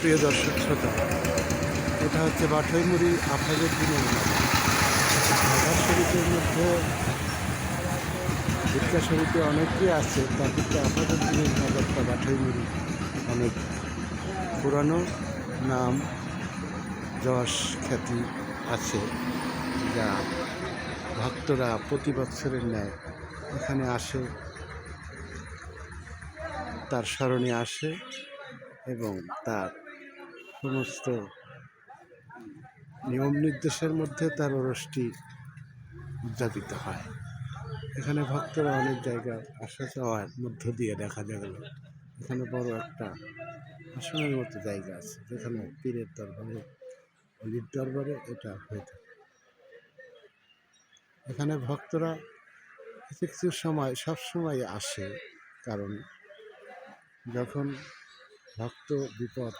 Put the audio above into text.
প্রিয় দর্শক শ্রোতা, এটা হচ্ছে বাঠইমুড়ি আফাজের দিনের ঢাকা শরীফের মধ্যে ভিক্ষা শরীফে অনেকেই আছে, তার ভিতরে আফাজের দিনের নগরটা বাঠইমুড়ি অনেক পুরানো নাম যশ খ্যাতি আছে, যা ভক্তরা প্রতি বছরের ন্যায় এখানে আসে, তার স্মরণে আসে এবং তার সমস্ত নিয়ম নির্দেশের মধ্যে তার ওরসটি উদযাপিত হয়। এখানে ভক্তরা অনেক জায়গায় আসা যাওয়ার মধ্য দিয়ে দেখা গেল। এখানে বড় একটা আসনের মতো জায়গা আছে, যেখানে পীরের দরবারে অলির দরবারে এটা হয়ে থাকে। এখানে ভক্তরা কিছু কিছু সময়, সব সময় আসে, কারণ যখন ভক্ত বিপদ